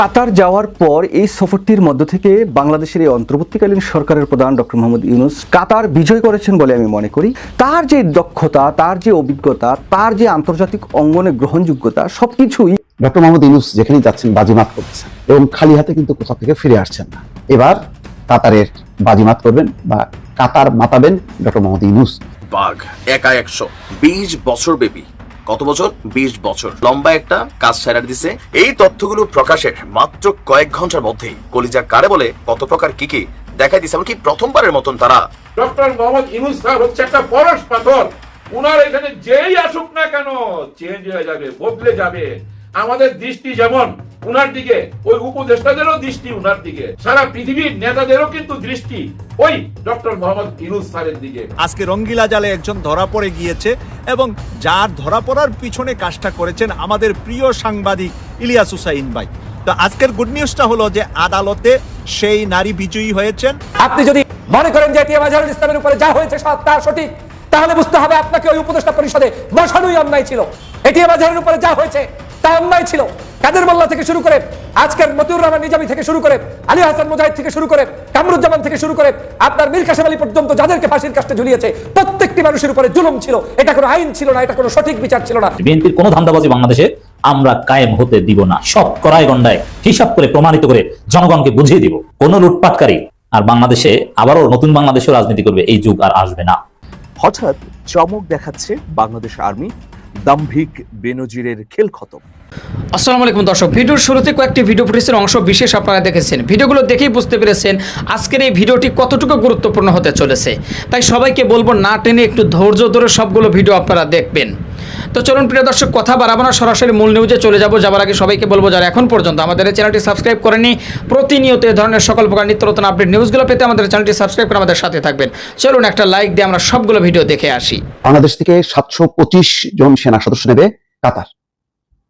কাতার যাওয়ার পর এই সফরটির মধ্য থেকে বাংলাদেশের এই অন্তর্বর্তীকালীন সরকারের প্রধান ডক্টর মোহাম্মদ ইউনুস কাতার বিজয় করেছেন বলে আমি মনে করি। তার যে দক্ষতা তার যে অভিজ্ঞতা তার যে আন্তর্জাতিক অঙ্গনে গ্রহণযোগ্যতা সবকিছুই ডক্টর মোহাম্মদ ইউনুস যেখানেই যাচ্ছেন বাজিমাত করতেছেন এবং খালি হাতে কিন্তু কোথাও থেকে ফিরে আসছেন না। এবার কাতারের বাজিমাত করবেন বা কাতার মাতাবেন ডক্টর মোহাম্মদ ইউনুস। বাঘ একা একশো বিশ বছর ব্যাপী কত বছর? বিশ বছর। লম্বা একটা কাজ সেরা দিছে। এই তথ্যগুলো প্রকাশের মাত্র কয়েক ঘণ্টার মধ্যেই। কলিজা কারে বলে, কত প্রকার কি কি দেখাই দিছে। এমনকি প্রথমবারের মতন তারা। ডক্টর মোহাম্মদ ইনুস স্যার হচ্ছে একটা পরশ পাথর। উনার এখানে যেই আসুক না কেন, চেঞ্জ হয়ে যাবে, বদলে যাবে। আমাদের দৃষ্টি যেমন উনার দিকে ওই উপদেষ্টাদেরও দৃষ্টি উনার দিকে। সারা পৃথিবীর নেতাদেরও কিন্তু দৃষ্টি ওই ডক্টর মোহাম্মদ ইনুস স্যারের দিকে। আজকে রঙ্গিলা জালে একজন ধরা পড়ে গিয়েছে এবং যার ধরা পড়ার পিছনে কাজটা করেছেন আমাদের প্রিয় সাংবাদিক ইলিয়াস হুসাইন ভাই। তো আজকের গুড নিউজটা হলো যে আদালতে সেই নারী বিজয়ী হয়েছেন। আপনি যদি মনে করেন যে এটিএম আজহারুল ইসলামের উপরে যা হয়েছে সব তা সঠিক তাহলে বুঝতে হবে আপনাকে ওই উপদেষ্টা পরিষদে বসানোই অন্যায় ছিল। এটিএম আজহারের উপরে যা হয়েছে তা অন্যায় ছিল। কাদের মোল্লা থেকে শুরু করে আজকের মতিউর রহমান নিজামী থেকে শুরু করে আলী হাসান মুজাহিদ থেকে শুরু করে কামরুজ্জামান থেকে শুরু করে আপনার মীর কাসেম আলী পর্যন্ত যাদেরকে ফাঁসির কাজটা ঝুলিয়েছে প্রত্যেকটি মানুষের উপরে জুলুম ছিল। এটা কোনো আইন ছিল না এটা কোনো সঠিক বিচার ছিল না। বিএনপির কোনো ধান্দাবাজি বাংলাদেশে আমরা কায়েম হতে দিব না। সব করায় গন্ডায় হিসাব করে প্রমাণিত করে জনগণকে বুঝিয়ে দিব। কোনো লুটপাটকারী আর বাংলাদেশে আবারও নতুন বাংলাদেশেও রাজনীতি করবে এই যুগ আর আসবে না। হঠাৎ চমক দেখাচ্ছে বাংলাদেশ আর্মি। দাম্ভিক বেনজিরের খেল খতম। আসসালামু আলাইকুম দর্শক, ভিডিওর শুরুতে কয়েকটি ভিডিও ফুটেজের অংশ বিশেষ আপনারা দেখেছেন। ভিডিওগুলো দেখেই বুঝতে পেরেছেন আজকের এই ভিডিওটি কতটুকু গুরুত্বপূর্ণ হতে চলেছে। তাই সবাইকে বলব, না টেনে একটু ধৈর্য ধরে সবগুলো ভিডিও আপনারা দেখবেন। তো চলুন প্রিয় দর্শক, কথা বাড়াবো না, সরাসরি মূল নিউজে চলে যাব। যাবার আগে সবাইকে বলব, যারা এখন পর্যন্ত আমাদের চ্যানেলটি সাবস্ক্রাইব করেনি প্রতিনিয়ত এ ধরনের সকল প্রকার নিত্য নতুন আপডেট নিউজগুলো পেতে আমাদের চ্যানেলটি সাবস্ক্রাইব করে আমাদের সাথে থাকবেন। চলুন একটা লাইক দিয়ে আমরা সবগুলো ভিডিও দেখে আসি। বাংলাদেশ থেকে সাতশো পঁচিশ জন সেনা সদস্য নেবে কাতার।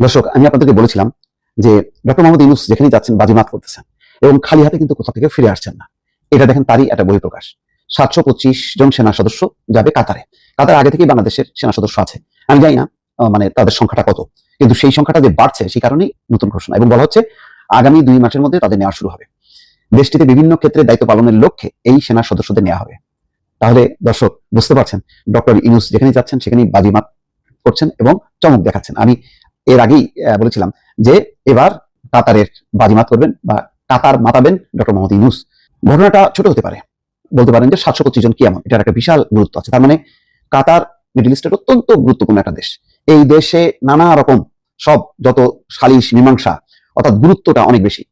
দর্শক, আমি আপনাদেরকে বলেছিলাম যে ডক্টর মোহাম্মদ ইউনুস যেখানেই যাচ্ছেন, বাজিমাত করতেছেন এবং খালি হাতে কিন্তু কোথাও থেকে ফিরে আসছেন না। এটা দেখেন, তারই একটা বহিঃপ্রকাশ। সাতশো পঁচিশ জন সেনা সদস্য যাবে কাতারে। কাতার আগে থেকেই বাংলাদেশের সেনা সদস্য আছে। আমি জানি না মানে তাদের সংখ্যাটা কত। কিন্তু সেই সংখ্যাটা যে বাড়ছে সেই কারণেই নতুন ঘোষণা। এবং বলা হচ্ছে, আগামী দুই মাসের মধ্যে তাদের নেওয়া শুরু হবে। দেশটিতে বিভিন্ন ক্ষেত্রে দায়িত্ব পালনের লক্ষ্যে এই সেনা সদস্যদের নেওয়া হবে। তাহলে দর্শক, বুঝতে পারছেন, ডক্টর ইউনুস যেখানে যাচ্ছেন সেখানেই বাজিমাত করছেন এবং চমক দেখাচ্ছেন। আমি এর আগেই বলেছিলাম যে এবার কাতারের বাজিমাত করবেন বা কাতার মাতাবেন ডক্টর মোহাম্মদ ইউনুস। ঘটনাটা ছোট হতে পারে। বলতে পারেন যে সাতশো পঁচিশ জন কি এমন? এটার একটা বিশাল গুরুত্ব আছে। তার মানে কাতার মিডল ইস্টের অত্যন্ত গুরুত্বপূর্ণ একটা দেশ। এই দেশে নানা রকম সব যত সালিশ মীমাংসা অর্থাৎ গুরুত্বটা অনেক বেশি।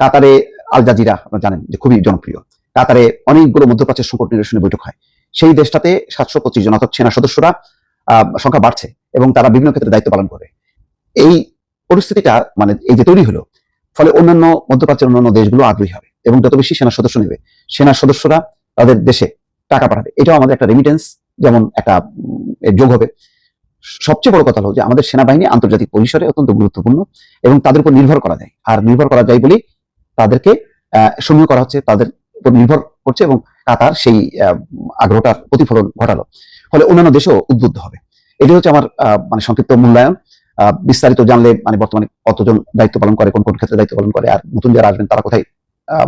কাতারে আল জাজিরা আপনারা জানেন যে খুবই জনপ্রিয়। কাতারে অনেকগুলো মধ্যপ্রাচ্যের সংকট নিরসনে বৈঠক হয়। সেই দেশটাতে সাতশো পঁচিশ জন অর্থাৎ সেনা সদস্যরা সংখ্যা বাড়ছে এবং তারা বিভিন্ন ক্ষেত্রে দায়িত্ব পালন করে। এই পরিস্থিতিটা মানে এই যে তৈরি হলো, ফলে অন্যান্য মধ্যপ্রাচ্যের অন্যান্য দেশগুলো আগ্রহী হবে এবং যত বেশি সেনা সদস্য নেবে, সেনা সদস্যরা তাদের দেশে টাকা পাঠাবে। এটাও আমাদের একটা রেমিটেন্স যেমন একটা যোগ হবে। সবচেয়ে বড় কথা হলো যে, আমাদের সেনাবাহিনী আন্তর্জাতিক পরিসরে অত্যন্ত গুরুত্বপূর্ণ এবং তাদের উপর নির্ভর করা যায়। আর নির্ভর করা যায় বলেই তাদেরকে সমীহ করা হচ্ছে, তাদের উপর নির্ভর করছে এবং কাতার সেই আগ্রহটার প্রতিফলন ঘটালো। ফলে অন্যান্য দেশেও উদ্বুদ্ধ হবে। এটি হচ্ছে আমার মানে সংক্ষিপ্ত মূল্যায়ন। বিস্তারিত জানলে মানে বর্তমানে কতজন দায়িত্ব পালন করে, কোন কোন ক্ষেত্রে দায়িত্ব পালন করে, আর নতুন যারা আসবেন তারা কোথায়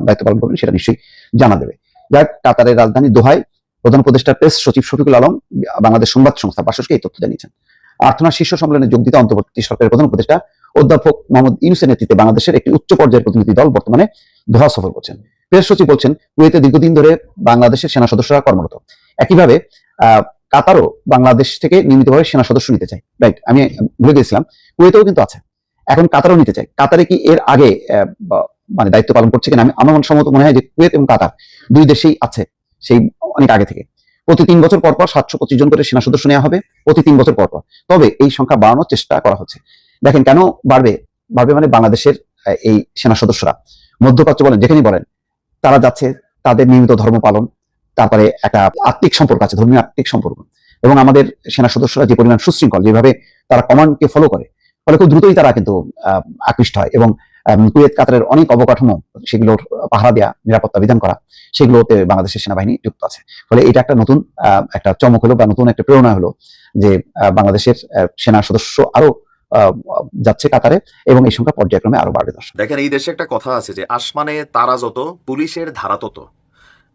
দায়িত্ব পালন করবেন সেটা নিশ্চয়ই জানা দেবে যাক, কাতারের রাজধানী দোহায় প্রধান উপদেষ্টা প্রেস সচিব শফিকুল আলম বাংলাদেশ সংবাদ সংস্থা বাসসকে এই তথ্য জানিয়েছেন। আর্থনা শীর্ষ সম্মেলনে যোগ দিতে অন্তর্বর্তী সরকারের প্রধান উপদেষ্টা অধ্যাপক মোহাম্মদ ইউনুসের নেতৃত্বে বাংলাদেশের একটি উচ্চ পর্যায়ের প্রতিনিধি দল বর্তমানে দোহা সফর করছেন। প্রেস সচিব বলছেন, কুয়েতে দীর্ঘদিন ধরে বাংলাদেশের সেনা সদস্যরা কর্মরত। একইভাবে কাতারও বাংলাদেশ থেকে নিয়মিতভাবে সেনা সদস্য নিতে চায়। রাইট আমি ভুলে গেছিলাম কুয়েতেও কিন্তু আছে। এখন কাতারও নিতে চায়। কাতারে কি এর আগে মানে দায়িত্ব পালন করছে কিনা আমি আমার সম্মত মনে হয় যে কুয়েত এবং কাতার দুই দেশেই আছে। সেই অনেক আগে থেকে। প্রতি তিন বছর পর পর সাতশো পঁচিশ জন করে সেনা সদস্য নেওয়া হবে প্রতি তিন বছর পর পর। তবে এই সংখ্যা বাড়ানোর চেষ্টা করা হচ্ছে। দেখেন কেন বাড়বে? বাড়বে মানে বাংলাদেশের এই সেনা সদস্যরা মধ্যপ্রাচ্য বলেন, যেখানেই বলেন, তারা যাচ্ছে, তাদের নিয়মিত ধর্ম পালন, তারপরে একটা আত্মিক সম্পর্ক আছে, ধর্মীয় আত্মিক সম্পর্ক। এবং আমাদের সেনা সদস্যরা যে পরিমাণ সুশৃঙ্খল, যেভাবে তারা কমান্ডকে ফলো করে, ফলে খুব দ্রুতই তারা কিন্তু আকৃষ্ট হয়। এবং কুয়েত, কাতারের অনেক অবকাঠামো সেগুলোর পাহারা দেওয়া নিরাপত্তা বিধান করা, সেগুলোতে বাংলাদেশের সেনাবাহিনী যুক্ত আছে। ফলে এটা একটা নতুন একটা চমক হলো বা নতুন একটা প্রেরণা হলো যে বাংলাদেশের সেনা সদস্য আরও যাচ্ছে কাতারে এবং এই সংখ্যা পর্যায়ক্রমে আরও বাড়বে দর্শক। দেখেন, এই দেশে একটা কথা আছে যে, আসমানে তারা যত, পুলিশের ধারা তত।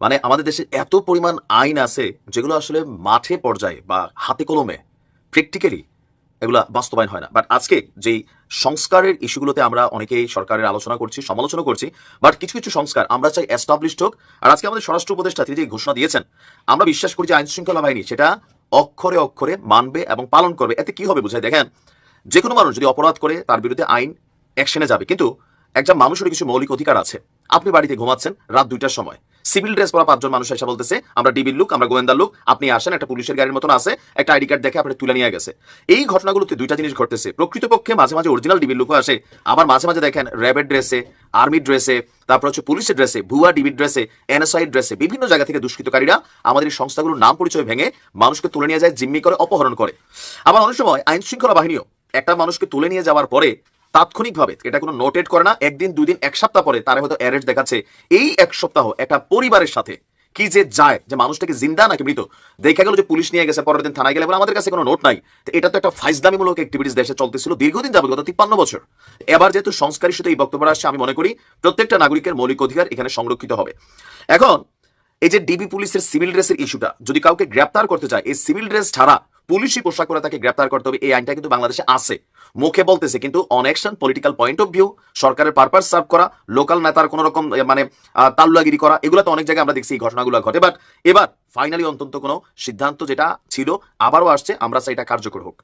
মানে আমাদের দেশে এত পরিমাণ আইন আছে যেগুলো আসলে মাঠে পর্যায়ে বা হাতে কলমে প্র্যাকটিক্যালি এগুলা বাস্তবায়ন হয় না। বাট আজকে যেই সংস্কারের ইস্যুগুলোতে আমরা অনেকেই সরকারের আলোচনা করছি, সমালোচনা করছি বাট কিছু কিছু সংস্কার আমরা চাই এস্টাবলিশড হোক। আর আজকে আমাদের স্বরাষ্ট্র উপদেষ্টা তিনি যে ঘোষণা দিয়েছেন, আমরা বিশ্বাস করি যে আইন শৃঙ্খলা বাহিনী সেটা অক্ষরে অক্ষরে মানবে এবং পালন করবে। এতে কি হবে বুঝাই দেখেন যে কোনো মানুষ যদি অপরাধ করে, তার বিরুদ্ধে আইন অ্যাকশনে যাবে। কিন্তু একজন মানুষের কিছু মৌলিক অধিকার আছে। আপনি বাড়িতে ঘুমাচ্ছেন রাত দুইটার সময়। সিভিল ড্রেস পরা পাঁচজন মানুষ এসে বলতেছে, আমরা ডিবির লোক, আমরা গোয়েন্দার লোক, আপনি আসেন, একটা পুলিশের গাড়ির মতন আছে, একটা আইডি কার্ড দেখে আপনি তুলে নিয়ে গেছে। এই ঘটনাগুলোতে দুইটা জিনিস ঘটতেছে। প্রকৃতপক্ষে মাঝে মাঝে অরিজিনাল ডিবির লোকও আসে, আবার মাঝে মাঝে দেখেন র্যাবের ড্রেসে আর্মি ড্রেসে, তারপর হচ্ছে পুলিশের ড্রেসে, ভুয়া ডিবির ড্রেসে, এনএসআই ড্রেসে, বিভিন্ন জায়গা থেকে দুষ্কৃতকারীরা আমাদের এই সংস্থাগুলোর নাম পরিচয় ভেঙে মানুষকে তুলে নিয়ে যায়, জিম্মি করে, অপহরণ করে। আবার অনেক সময় আইন শৃঙ্খলা বাহিনীও একটা মানুষকে তুলে নিয়ে যাওয়ার পরে তাৎক্ষণিকভাবে, এটা কোনো নোটেট করে না, একদিন দুই দিন এক সপ্তাহ পরে তারা হয়তো অ্যারেস্ট দেখাচ্ছে। এই এক সপ্তাহ একটা পরিবারের সাথে কি যে যায়, যে মানুষটাকে জিন্দা নাকি মৃত, দেখা গেল যে পুলিশ নিয়ে গেছে, পরের দিন থানায় গেলে আমাদের কাছে কোনো নোট নাই। তো এটা তো একটা ফাইজদামিমূলক অ্যাক্টিভিটিস দেশে চলতেছিল দীর্ঘদিন যাবে গত তিপ্পান্ন বছর। এবার যেহেতু সংস্কারের সাথে এই বক্তব্য আসছে, আমি মনে করি প্রত্যেকটা নাগরিকের মৌলিক অধিকার এখানে সংরক্ষিত হবে। এখন, এই যে ডিবি পুলিশের সিভিল ড্রেসের ইস্যুটা যদি কাউকে গ্রেপ্তার করতে চায়, এই সিভিল ড্রেস ছাড়া পুলিশি পোশাক করে তাকে গ্রেপ্তার করতে হবে। এই আইনটা কিন্তু বাংলাদেশে আছে। মুখে বলতেছে কিন্তু on action political point of view সরকারের পারপাস সার্ভ করা লোকাল নেতার কোন রকম মানে আহ, তাল্লুয়াগিরি করা এগুলো তো অনেক জায়গায় আমরা দেখছি এই ঘটনাগুলো ঘটে। বাট এবার ফাইনালি অন্তত কোনো সিদ্ধান্ত যেটা ছিল আবারও আসছে আমরা এটা কার্যকর হোক।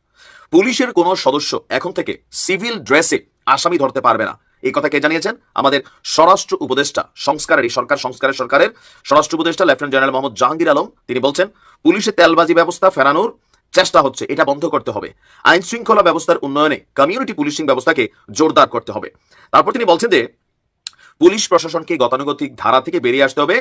পুলিশের কোনো সদস্য এখন থেকে সিভিল ড্রেসে আসামি ধরতে পারবে না। এই কথা কে জানিয়েছেন? আমাদের স্বরাষ্ট্র উপদেষ্টা সংস্কারের সরকার সংস্কারের সরকারের স্বরাষ্ট্র উপদেষ্টা লেফটেন্যান্ট জেনারেল মোহাম্মদ জাহাঙ্গীর আলম। তিনি বলছেন পুলিশের তেলবাজি ব্যবস্থা ফেরানোর চেষ্টা হচ্ছে, এটা বন্ধ করতে হবে। আইন শৃঙ্খলা ব্যবস্থার উন্নয়নে কমিউনিটি পুলিশিং ব্যবস্থাকে জোরদার করতে হবে। তারপর তিনি বলছেন যে, পুলিশ প্রশাসনকে গতানুগতিক ধারা থেকে বেরিয়ে আসতে হবে।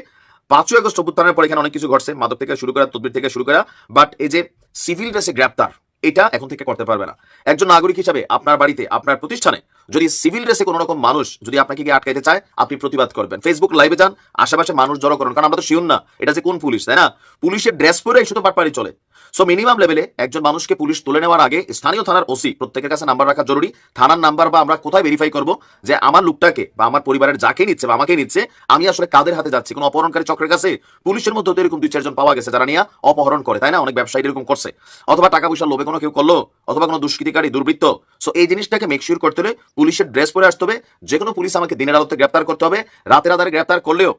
পাঁচই আগস্ট অভ্যুত্থানের পর এখানে অনেক কিছু ঘটছে, মাদক থেকে শুরু করা, তদবির থেকে শুরু করা বাট এই যে সিভিল ড্রেসে গ্রেপ্তার, এটা এখন থেকে করতে পারবে না। একজন নাগরিক হিসাবে আপনার বাড়িতে, আপনার প্রতিষ্ঠানে যদি সিভিল ড্রেসে কোনো রকম মানুষ যদি আপনাকে গিয়ে আটকাইতে চায়, আপনি প্রতিবাদ করবেন। ফেসবুক লাইভে যান, আশেপাশে মানুষ জড়ো করুন, কারণ আমরা তো শিউন না। এটা যে কোন পুলিশ, তাই না? পুলিশের ড্রেস পরে শুধু পাটপাড়ি চলে। সো মিনিমাম লেভেলে একজন মানুষকে পুলিশ তুলে নেওয়ার আগে স্থানীয় থানার ওসি, প্রত্যেকের কাছে নাম্বার রাখা জরুরি। থানার নাম্বার বা আমরা কোথায় ভেরিফাই করব যে আমার লোকটাকে বা আমার পরিবারের যাকে নিচ্ছে বা আমাকে নিচ্ছে, আমি আসলে কাদের হাতে যাচ্ছি? কোনো অপহরণকারী চক্রের কাছে পুলিশের মধ্যে এরকম দুই, চারজন পাওয়া গেছে যারা নিয়ে অপহরণ করে, তাই না? অনেক ব্যবসায়ী এরকম করছে। অথবা টাকা পয়সা লোভে কোনো কেউ করল, অথবা কোনো দুষ্কৃতিকারী, দুর্বৃত্ত। সো এই জিনিসটাকে মেকশিওর করতে হলে পুলিশের ড্রেস পরে আসতে হবে যে কোনো পুলিশ আমাকে দিনের আলোতে গ্রেপ্তার করতে হবে, রাতের আধারে গ্রেপ্তার করলেও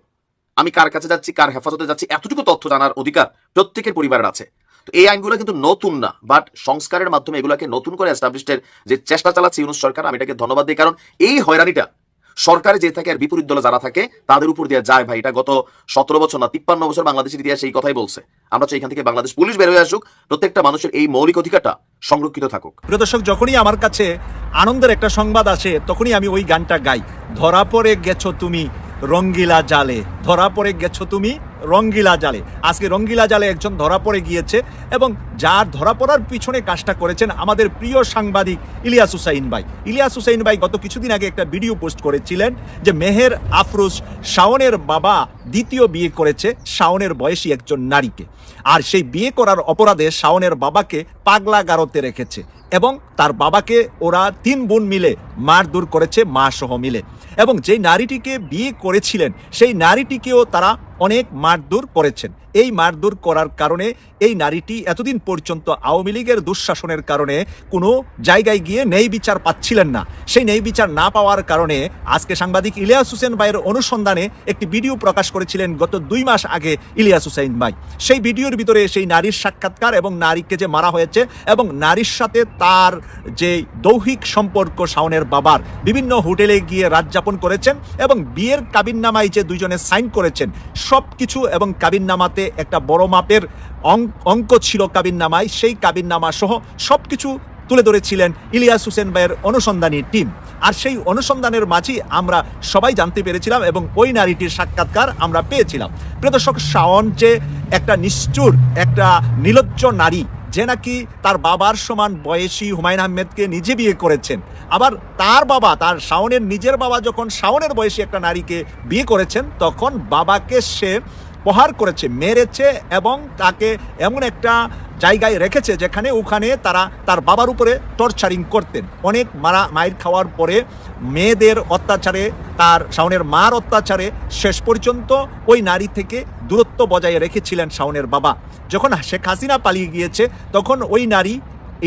আমি কার কাছে যাচ্ছি, কার হেফাজতে যাচ্ছি, এতটুকু তথ্য জানার অধিকার প্রত্যেকের পরিবারের আছে। তো এই আইনগুলো কিন্তু নতুন না বাট সংস্কারের মাধ্যমে এগুলোকে নতুন করে এস্টাবলিশের যে চেষ্টা চালাচ্ছে ইউনুস সরকার, আমি এটাকে ধন্যবাদ দিই, কারণ এই হয়রানিটা সরকারে যে থাকে আর বিপরীত দলে যারা থাকে, তাদের উপর দিয়ে যায় ভাই। এটা গত সতেরো বছর না, তিপ্পান্ন বছর বাংলাদেশের ইতিহাস এই কথাই বলছে। আমরা চাই এখান থেকে বাংলাদেশ পুলিশ বের হয়ে আসুক, প্রত্যেকটা মানুষের এই মৌলিক অধিকারটা সংরক্ষিত থাকুক। প্রিয় দর্শক, যখনই আমার কাছে আনন্দের একটা সংবাদ আসে, তখনই আমি ওই গানটা গাই। ধরা পড়ে গেছো তুমি রঙ্গিলা জালে, ধরা পড়ে গেছো তুমি রঙ্গিলা জালে। আজকে রঙ্গিলা জালে একজন ধরা পড়ে গিয়েছে এবং যার ধরা পড়ার পিছনে কাজটা করেছেন আমাদের প্রিয় সাংবাদিক ইলিয়াস হুসাইন ভাই। ইলিয়াস হুসাইন ভাই গত কিছুদিন আগে একটা ভিডিও পোস্ট করেছিলেন যে মেহের আফরোজ শাওনের বাবা দ্বিতীয় বিয়ে করেছে, শাওনের বয়সী একজন নারীকে। আর সেই বিয়ে করার অপরাধে শাওনের বাবাকে পাগলা গারতে রেখেছে এবং তার বাবাকে ওরা তিন বোন মিলে মার মারধর করেছে, মা সহ মিলে। এবং যেই নারীটিকে বিয়ে করেছিলেন, সেই নারীটিকেও তারা অনেক মারদূর করেছেন। এই মারধর করার কারণে এই নারীটি এতদিন পর্যন্ত আওয়ামী লীগের দুঃশাসনের কারণে কোনো জায়গায় গিয়ে ন্যায় বিচার পাচ্ছিলেন না। সেই ন্যায় বিচার না পাওয়ার কারণে আজকে সাংবাদিক ইলিয়াস হোসেন ভাইয়ের অনুসন্ধানে একটি ভিডিও প্রকাশ করেছিলেন গত দুই মাস আগে ইলিয়াস হুসাইন ভাই। সেই ভিডিওর ভিতরে সেই নারীর সাক্ষাৎকার এবং নারীকে যে মারা হয়েছে এবং নারীর সাথে তার যে দৈহিক সম্পর্ক শাওনের বাবার, বিভিন্ন হোটেলে গিয়ে রাত যাপন করেছেন এবং বিয়ের কাবিননামায় যে দুইজনে সাইন করেছেন সব কিছু এবং কাবিননামাতে একটা বড় মাপের অঙ্ক ছিল কাবিননামায়, সেই কাবিননামা সহ সব কিছু তুলে ধরেছিলেন ইলিয়াস হোসেন ভাইয়ের অনুসন্ধানী টিম। আর সেই অনুসন্ধানের মাঝেই আমরা সবাই জানতে পেরেছিলাম এবং ওই নারীটির সাক্ষাৎকার আমরা পেয়েছিলাম। প্রদর্শক শাওন যে একটা নিষ্ঠুর, একটা নিলজ্জ নারী, যে নাকি তার বাবার সমান বয়সী হুমায়ুন আহমেদকে নিজে বিয়ে করেছেন, আবার তার বাবা, তার শাওনের নিজের বাবা যখন শাওনের বয়সী একটা নারীকে বিয়ে করেছেন, তখন বাবাকে সে প্রহার করেছে, মেরেছে এবং তাকে এমন একটা জায়গায় রেখেছে যেখানে ওখানে তারা তার বাবার উপরে টর্চারিং করতেন। অনেক মারা, মায়ের খাওয়ার পরে মেয়েদের অত্যাচারে, তার শাওনের মার অত্যাচারে শেষ পর্যন্ত ওই নারী থেকে দূরত্ব বজায় রেখেছিলেন শাওনের বাবা। যখন শেখ হাসিনা পালিয়ে গিয়েছে, তখন ওই নারী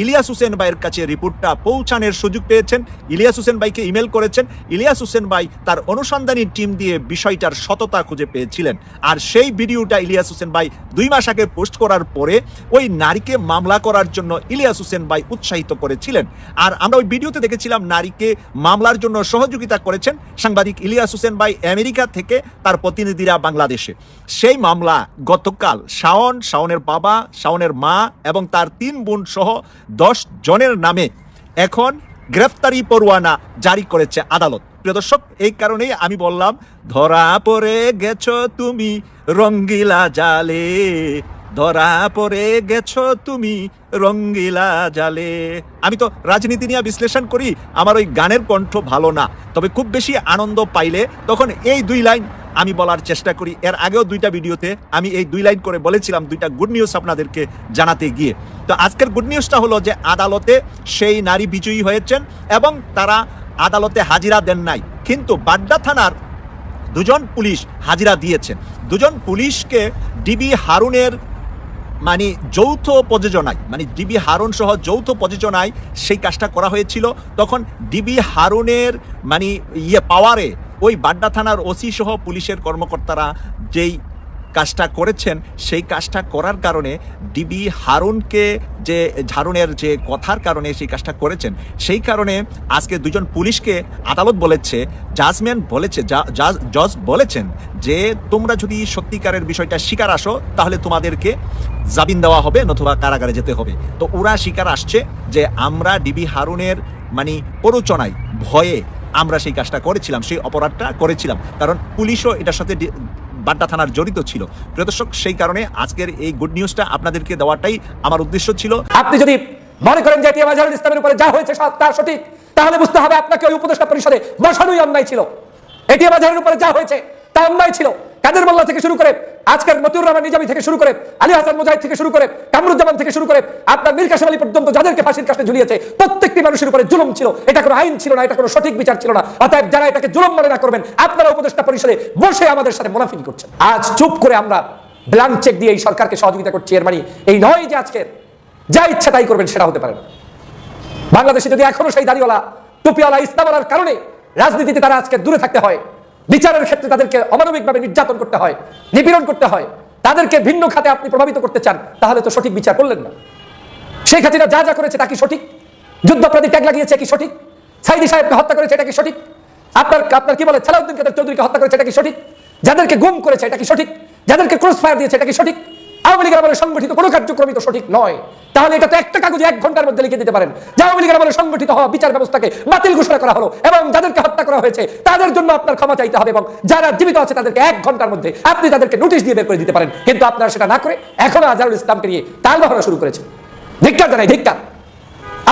ইলিয়াস হোসেন ভাইয়ের কাছে রিপোর্টটা পৌঁছানোর সুযোগ পেয়েছেন। ইলিয়াস হোসেন ভাইকে ইমেল করেছেন। ইলিয়াস হোসেন ভাই তার অনুসন্ধানী টিম দিয়ে বিষয়টার সততা খুঁজে পেয়েছিলেন। আর সেই ভিডিওটা ইলিয়াস হোসেন ভাই দুই মাস আগে পোস্ট করার পরে ওই নারীকে মামলা করার জন্য ইলিয়াস হোসেন ভাই উৎসাহিত করেছিলেন। আর আমরা ওই ভিডিওতে দেখেছিলাম নারীকে মামলার জন্য সহযোগিতা করেছেন সাংবাদিক ইলিয়াস হোসেন ভাই আমেরিকা থেকে তার প্রতিনিধিরা বাংলাদেশে। সেই মামলা গতকাল শাওন, শাওনের বাবা, শাওনের মা এবং তার তিন বোন সহ দশ জনের নামে এখন গ্রেফতারি পরোয়ানা জারি করেছে আদালত। প্রিয় দর্শক, এই কারণেই আমি বললাম, ধরা পড়ে গেছো তুমি রঙ্গিলা জালে। ধরা পড়ে গেছো তুমি রঙ্গিলা জালে। আমি তো রাজনীতি নিয়ে বিশ্লেষণ করি, আমার ওই গানের কণ্ঠ ভালো না। তবে খুব বেশি আনন্দ পাইলে তখন এই দুই লাইন আমি বলার চেষ্টা করি। এর আগেও দুইটা ভিডিওতে আমি এই দুই লাইন করে বলেছিলাম, দুইটা গুড নিউজ আপনাদেরকে জানাতে গিয়ে। তো আজকের গুড নিউজটা হলো যে আদালতে সেই নারী বিজয়ী হয়েছেন এবং তারা আদালতে হাজিরা দেন নাই। কিন্তু বাড্ডা থানার দুজন পুলিশ হাজিরা দিয়েছেন দুজন পুলিশকে ডিবি হারুনের মানে যৌথ প্রযোজনায় মানে ডিবি হারুন সহ যৌথ প্রযোজনায় সেই কাজটা করা হয়েছিল। তখন ডিবি হারুনের মানে ইয়ে পাওয়ারে ওই বাড্ডা থানার ওসি সহ পুলিশের কর্মকর্তারা যেই কাজটা করেছেন, সেই কাজটা করার কারণে ডিবি হারুনকে যে হারুনের যে কথার কারণে সেই কাজটা করেছেন, সেই কারণে আজকে দুজন পুলিশকে আদালত বলেছে জাজমেন্ট বলেছে জজ বলেছেন যে তোমরা যদি সত্যিকারের বিষয়টা স্বীকার আসো, তাহলে তোমাদেরকে জামিন দেওয়া হবে নতুবা কারাগারে যেতে হবে। তো ওরা স্বীকার আসছে যে আমরা ডিবি হারুনের মানে প্ররোচনায়, ভয়ে আমরা সেই কাজটা করেছিলাম, সেই অপরাধটা করেছিলাম। কারণ পুলিশও এটার সাথে বাড্ডা থানার জড়িত ছিল। প্রিয় দর্শক, সেই কারণে আজকের এই গুড নিউজটা আপনাদেরকে দেওয়াটাই আমার উদ্দেশ্য ছিল। আপনি যদি মনে করেন যে এটিএম ইসলামের উপরে যা হয়েছে তা সঠিক, তাহলে বুঝতে হবে আপনাকে ওই উপদেষ্টা পরিষদে বসানোই অন্যায় ছিল। এটিএম আজহারের উপরে যা হয়েছে তা অন্যায় ছিল। কাদের মোল্লা থেকে শুরু করে আজকের মতিউর রহমান নিজামী থেকে শুরু করে আলী হাসান মুজাহিদ থেকে শুরু করে কামরুজ্জামান থেকে শুরু করে আপনার মীর কাসেম আলী পর্যন্ত যাদেরকে ফাঁসির কাছে ঝুলিয়েছে, প্রত্যেকটি মানুষের উপরে জুলুম ছিল। এটা কোনো আইন ছিল না, এটা কোনো সঠিক বিচার ছিল না। অতএব যারা এটাকে জুলুম মনে না করবেন, আপনারা উপদেষ্টা পরিষদে বসে আমাদের সাথে মুনাফিক করছেন। আজ চুপ করে আমরা ব্ল্যাঙ্ক চেক দিয়ে এই সরকারকে সহযোগিতা করছি, এর মানে এই নয় যে আজকের যা ইচ্ছা তাই করবেন সেটা হতে পারে না। বাংলাদেশে যদি এখনও সেই দাড়িওয়ালা, টুপিওয়ালা, ইসলামওয়ালার কারণে রাজনীতিতে তারা আজকে দূরে থাকতে হয় বিচারের ক্ষেত্রে তাদেরকে অমানবিকভাবে নির্যাতন করতে হয়, নিপীড়ন করতে হয়। তাদেরকে ভিন্ন খাতে আপনি প্রভাবিত করতে চান, তাহলে তো সঠিক বিচার করলেন না। শেখ হাসিনা যা যা করেছে তা কি সঠিক? যুদ্ধপ্রাধী ট্যাগ লাগিয়েছে কি সঠিক? সাইদি সাহেবকে হত্যা করেছে এটা কি সঠিক? আপনার আপনার কি বলে সালাউদ্দিন কাদের চৌধুরীকে হত্যা করেছে এটা কি সঠিক? যাদেরকে গুম করেছে এটা কি সঠিক? যাদেরকে ক্রস ফায়ার দিয়েছে এটা কি সঠিক? আওয়ামী লীগের সংগঠিত কোনো কার্যক্রমই তো সঠিক নয়। তাহলে এটা তো একটা কাগজে এক ঘণ্টার মধ্যে লিখে দিতে পারেন। যে আওয়ামী লীগের আমলে সংগঠিত হওয়া বিচার ব্যবস্থাকে বাতিল ঘোষণা করা হলো এবং যাদেরকে হত্যা করা হয়েছে, তাদের জন্য আপনার ক্ষমা চাইতে হবে এবং যারা জীবিত আছে তাদেরকে এক ঘণ্টার মধ্যে আপনি তাদেরকে নোটিশ দিয়ে বের করে দিতে পারেন। কিন্তু আপনারা সেটা না করে এখনও আজহারুল ইসলামকে নিয়ে তাল বাহানা শুরু করেছে ধিক্কার জানাই, ধিক্কার।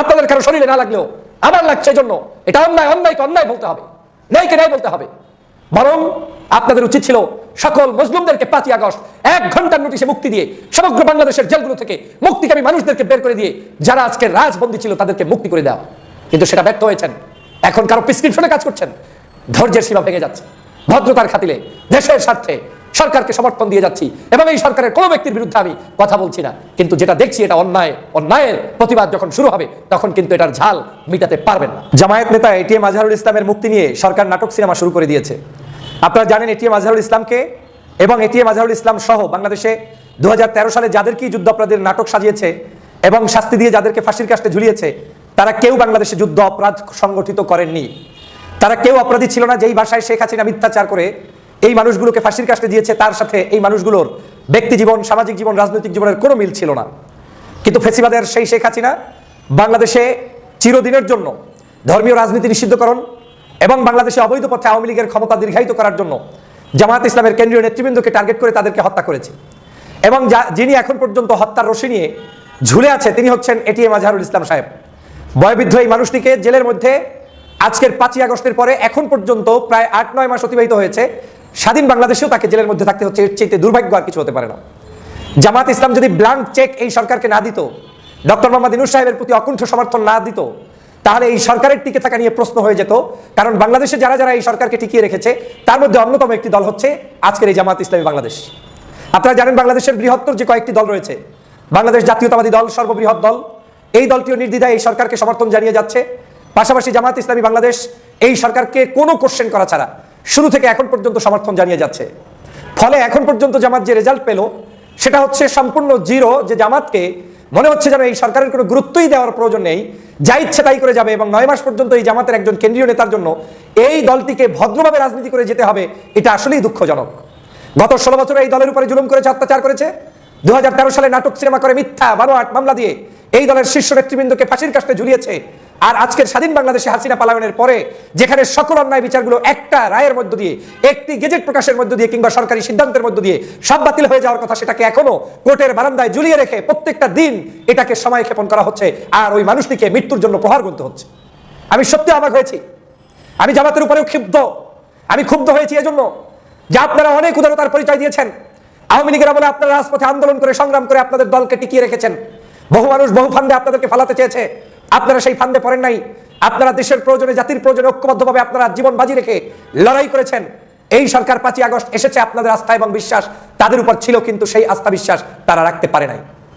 আপনাদের কারও শরীরে না লাগলেও আমার লাগছে জন্য এটা অন্যায়, অন্যায়কে অন্যায় বলতে হবে। ন্যায়কে ন্যায় বলতে হবে। বরং আপনাদের উচিত ছিল সকল মুসলিমদেরকে পাঁচই আগস্ট, এক ঘণ্টার নোটিশে মুক্তি দিয়ে সমগ্র বাংলাদেশের জেলগুলো থেকে মুক্তিকামী মানুষদেরকে বের করে দিয়ে যারা আজকে রাজবন্দী ছিল তাদেরকে মুক্তি করে দেওয়া। কিন্তু সেটা ব্যর্থ হয়েছেন। এখন কারও প্রেসক্রিপশনে কাজ করছেন। ধৈর্যের সীমা ভেঙে যাচ্ছে। ভদ্রতার খাতিলে দেশের স্বার্থে সরকারকে সমর্থন দিয়ে যাচ্ছি এবং এই সরকারের কোনো ব্যক্তির বিরুদ্ধে আমি কথা বলছি না। কিন্তু যেটা দেখছি এটা অন্যায়, অন্যায়ের প্রতিবাদ যখন শুরু হবে, তখন কিন্তু এটার ঝাল মিটাতে পারবেন না। জামায়াত নেতা এটিএম আজহারুল ইসলামের মুক্তি নিয়ে সরকার নাটক সিনেমা শুরু করে দিয়েছে। আপনারা জানেন এটিএম আজহারুল ইসলামকে এবং এটিএম আজহারুল ইসলাম সহ বাংলাদেশে দু হাজার তেরো সালে যাদেরকেই যুদ্ধ অপরাধের নাটক সাজিয়েছে এবং শাস্তি দিয়ে যাদেরকে ফাঁসির কাস্টে ঝুলিয়েছে, তারা কেউ বাংলাদেশে যুদ্ধ অপরাধ সংগঠিত করেননি। তারা কেউ অপরাধী ছিল না যেই ভাষায় শেখ হাসিনা মিথ্যাচার করে এই মানুষগুলোকে ফাঁসির কাস্টে দিয়েছে, তার সাথে এই মানুষগুলোর ব্যক্তি জীবন, সামাজিক জীবন, রাজনৈতিক জীবনের কোনো মিল ছিল না। কিন্তু ফেসিবাদের সেই শেখ হাসিনা বাংলাদেশে চিরদিনের জন্য ধর্মীয় রাজনীতি নিষিদ্ধকরণ এবং বাংলাদেশে অবৈধ পথে আওয়ামী লীগের ক্ষমতা দীর্ঘায়িত করার জন্য জামায়াত ইসলামের কেন্দ্রীয় নেতৃবৃন্দকে টার্গেট করে তাদেরকে হত্যা করেছে। এবং যিনি এখন পর্যন্ত হত্যার রশি নিয়ে ঝুলে আছে, তিনি হচ্ছেন এটিএম আজহারুল ইসলাম সাহেব। বয়বৃদ্ধ এই মানুষটিকে জেলের মধ্যে আজকের পাঁচই আগস্টের পরে এখন পর্যন্ত প্রায় আট, নয় মাস অতিবাহিত হয়েছে। স্বাধীন বাংলাদেশেও তাকে জেলের মধ্যে থাকতে হচ্ছে, এর চেয়ে দুর্ভাগ্য আর কিছু হতে পারে না। জামাত ইসলাম যদি ব্লাঙ্ক চেক এই সরকারকে না দিত, ডক্টর মোহাম্মদ ইনুস সাহেবের প্রতি অকুণ্ঠ সমর্থন না দিত তাহলে এই সরকারের টিকে থাকা নিয়ে প্রশ্ন হয়ে যেত। কারণ বাংলাদেশে যারা যারা এই সরকারকে টিকিয়ে রেখেছে, তার মধ্যে অন্যতম একটি দল হচ্ছে আজকের এই জামাত ইসলামী বাংলাদেশ। আপনারা জানেন বাংলাদেশের বৃহত্তর যে কয়েকটি দল রয়েছে, বাংলাদেশ জাতীয়তাবাদী দল, সর্ববৃহৎ দল, এই দলটিও নির্দ্বিধায় এই সরকারকে সমর্থন জানিয়ে যাচ্ছে। পাশাপাশি জামাত ইসলামী বাংলাদেশ এই সরকারকে কোনো কোশ্চেন করা ছাড়া শুরু থেকে এখন পর্যন্ত সমর্থন জানিয়ে যাচ্ছে। ফলে এখন পর্যন্ত জামাত যে রেজাল্ট পেল, সেটা হচ্ছে সম্পূর্ণ জিরো যে জামাতকে মনে হচ্ছে যেন এই সরকারের কোনো গুরুত্বই দেওয়ার প্রয়োজন নেই। যা ইচ্ছে তাই করে যাবে এবং নয় মাস পর্যন্ত এই জামাতের একজন কেন্দ্রীয় নেতার জন্য এই দলটিকে ভদ্রভাবে রাজনীতি করে যেতে হবে, এটা আসলেই দুঃখজনক। গত ষোলো বছরে এই দলের উপরে জুলুম করেছে, অত্যাচার করেছে। দু হাজার তেরো সালে নাটক সিনেমা করে মিথ্যা বারো আট মামলা দিয়ে এই দলের শীর্ষ নেতৃবৃন্দকে ফাঁসির কাছে ঝুলিয়েছে। আর আজকের স্বাধীন বাংলাদেশে হাসিনা পালায়নের পরে, যেখানে সকল অন্যায় বিচারগুলো একটা রায়ের মধ্য দিয়ে, একটি গেজেট প্রকাশের মধ্য দিয়ে কিংবা সরকারি সিদ্ধান্তের মধ্য দিয়ে সব বাতিল হয়ে যাওয়ার কথা সেটাকে এখনও কোর্টের বারান্দায় ঝুলিয়ে রেখে প্রত্যেকটা দিন এটাকে সময় ক্ষেপণ করা হচ্ছে আর ওই মানুষটিকে মৃত্যুর জন্য প্রহার গুনতে হচ্ছে। আমি সত্যি অবাক হয়েছি। আমি জামাতের উপরেও ক্ষুব্ধ আমি ক্ষুব্ধ হয়েছি এজন্য যে আপনারা অনেক উদারতার পরিচয় দিয়েছেন। আওয়ামী লীগের বলে আপনারা রাজপথে আন্দোলন করে সংগ্রাম করে আপনাদের দলকে টিকিয়ে রেখেছেন। বহু মানুষ বহু ফান্ডে আপনাদেরকে ফালাতে চেয়েছে। আপনারা সেই ফান্দে পড়েন নাই। আপনারা দেশের প্রয়োজনে, জাতির প্রয়োজনে ঐক্যবদ্ধভাবে আপনারা জীবন বাজি রেখে লড়াই করেছেন। এই সরকার পাঁচই আগস্ট এসেছে আপনাদের আস্থা এবং বিশ্বাস। তাদের উপর ছিল কিন্তু সেই আস্থা বিশ্বাস তারা রাখতে পারে নাই।